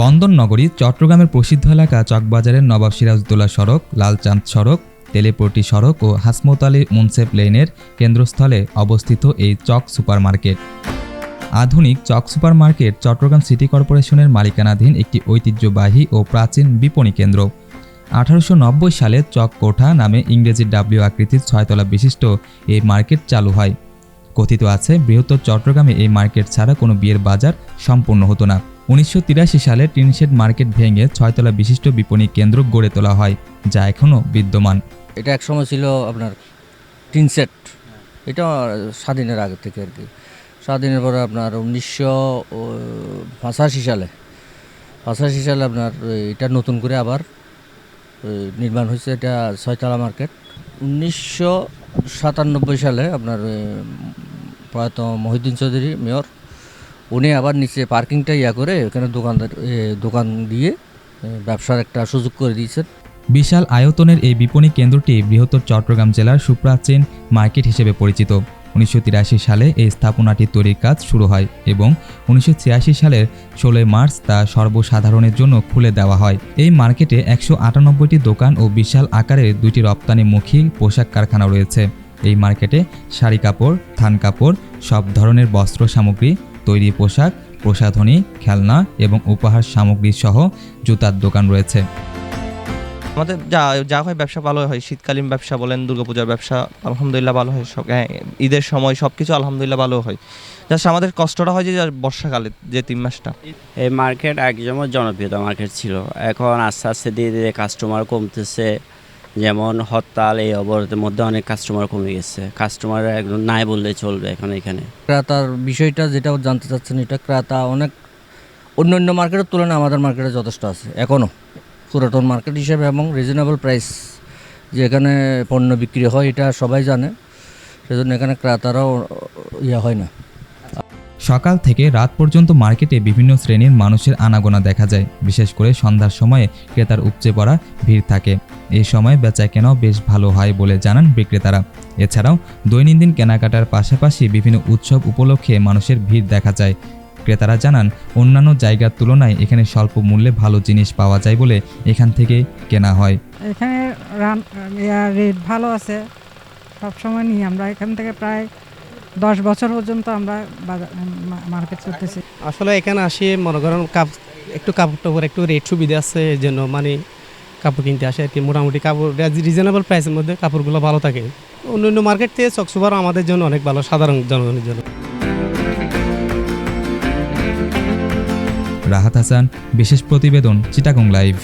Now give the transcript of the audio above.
বন্দর নগরী চট্টগ্রামের প্রসিদ্ধ এলাকা চকবাজারের নবাব সিরাজউদ্দৌলা সড়ক, লালচাঁদ সড়ক তেলেপটি সড়ক ও হাসমত আলী লেনের কেন্দ্রস্থলে অবস্থিত এই চক সুপারমার্কেট। আধুনিক চক সুপারমার্কেট চট্টগ্রাম সিটি কর্পোরেশনের মালিকানাধীন একটি ঐতিহ্যবাহী ও প্রাচীন বিপণী কেন্দ্র। আঠারোশো নব্বই সালে চক কোঠা নামে ইংরেজি ডাব্লিউ আকৃতির ছয়তলা বিশিষ্ট এই মার্কেট চালু হয়। কথিত আছে, বৃহত্তর চট্টগ্রামে এই মার্কেট ছাড়া কোনো বিয়ের বাজার সম্পূর্ণ হতো না। উনিশশো তিরাশি সালে টিনশেড মার্কেট ভেঙে ছয়তলা বিশিষ্ট বিপণী কেন্দ্র গড়ে তোলা হয়, যা এখনও বিদ্যমান। এটা এক সময় ছিল আপনার টিন সেট এটা স্বাধীনের আগে থেকে আর কি। স্বাধীনের পরে আপনার উনিশশো পঁচাশি সালে পঁচাশি সালে আপনার এটা নতুন করে আবার নির্মাণ হয়েছে এটা ছয়তলা মার্কেট। উনিশশো সাতানব্বই সালে আপনার প্রয়াত মহিউদ্দিন চৌধুরী, মেয়র, উনি আবার নিচে পার্কিংটা ইয়া করে এখানে দোকানদার দোকান দিয়ে ব্যবসার একটা সুযোগ করে দিয়েছেন। বিশাল আয়তনের এই বিপণী কেন্দ্রটি বৃহত্তর চট্টগ্রাম জেলার সুপ্রাচীন মার্কেট হিসেবে পরিচিত। উনিশশো তিরাশি সালে এই স্থাপনাটি তৈরির কাজ শুরু হয় এবং উনিশশো ছিয়াশি সালের ষোলোই মার্চ তা সর্বসাধারণের জন্য খুলে দেওয়া হয়। এই মার্কেটে একশো দোকান ও বিশাল আকারের দুইটি রপ্তানিমুখী পোশাক কারখানা রয়েছে। এই মার্কেটে শাড়ি কাপড় থান কাপড় সব ধরনের বস্ত্র সামগ্রী তৈরি পোশাক প্রসাধনী খেলনা এবং উপহার সামগ্রী সহ জুতার দোকান রয়েছে। আমাদের যা যা হয় ব্যবসা ভালো হয় শীতকালীন ব্যবসা বলেন দুর্গাপূজার ব্যবসা আলহামদুলিল্লাহ ভালো হয় সব হ্যাঁ, ঈদের সময় সব কিছু আলহামদুলিল্লাহ ভালো হয়। জাস্ট আমাদের কষ্টটা হয় যে বর্ষাকালে যে তিন মাসটা। এই মার্কেট যেমন জনপ্রিয়তা মার্কেট ছিল। এখন আস্তে আস্তে ধীরে ধীরে কাস্টমার কমতেছে। যেমন হরতাল, এই অবরোধের মধ্যে অনেক কাস্টমার কমে গেছে। কাস্টমার একদম নাই বললে চলবে এখন এখানে। ক্রেতার বিষয়টা যেটা জানতে চাচ্ছেন, এটা ক্রেতা অনেক অন্য অন্য মার্কেটের তুলনায় আমাদের মার্কেটে যথেষ্ট আছে এখনও পুরাতন মার্কেট হিসেবে এবং রিজনেবল প্রাইস যে এখানে পণ্য বিক্রি হয়, এটা সবাই জানে। সেজন্য এখানে ক্রেতারাও ইয়ে হয় না। সকাল থেকে রাত পর্যন্ত মার্কেটে বিভিন্ন শ্রেণির মানুষের আনাগোনা দেখা যায়। বিশেষ করে সন্ধ্যার সময়ে ক্রেতার উপচে পড়া ভিড় থাকে। এই সময় বেচা কেনাও বেশ ভালো হয় বলে জানান বিক্রেতারা। এছাড়াও দৈনন্দিন কেনাকাটার পাশাপাশি বিভিন্ন উৎসব উপলক্ষে মানুষের ভিড় দেখা যায়। ক্রেতারা জানান, অন্যান্য জায়গার তুলনায় এখানে স্বল্প মূল্যে ভালো জিনিস পাওয়া যায় বলে এখান থেকে কেনা হয়। এখানে রেট ভালো আছে। সব সময় নিই আমরা। এখান থেকে প্রায় দশ বছর পর্যন্ত আমরা মার্কেট করতেছি আসলে এখানে আসি মনে করেন কাপ একটু কাপড় টাপড় একটু রেট সুবিধা আছে এই জন্য মানে কাপড় কিনতে আসে আর কি। মোটামুটি কাপড় রিজনেবল প্রাইসের মধ্যে কাপড়গুলো ভালো থাকে। অন্য অন্য মার্কেট থেকে চকসুবার আমাদের জন্য অনেক ভালো সাধারণ জনগণের জন্য। রাহাত হাসান বিশেষ প্রতিবেদন চিটাগং লাইভ।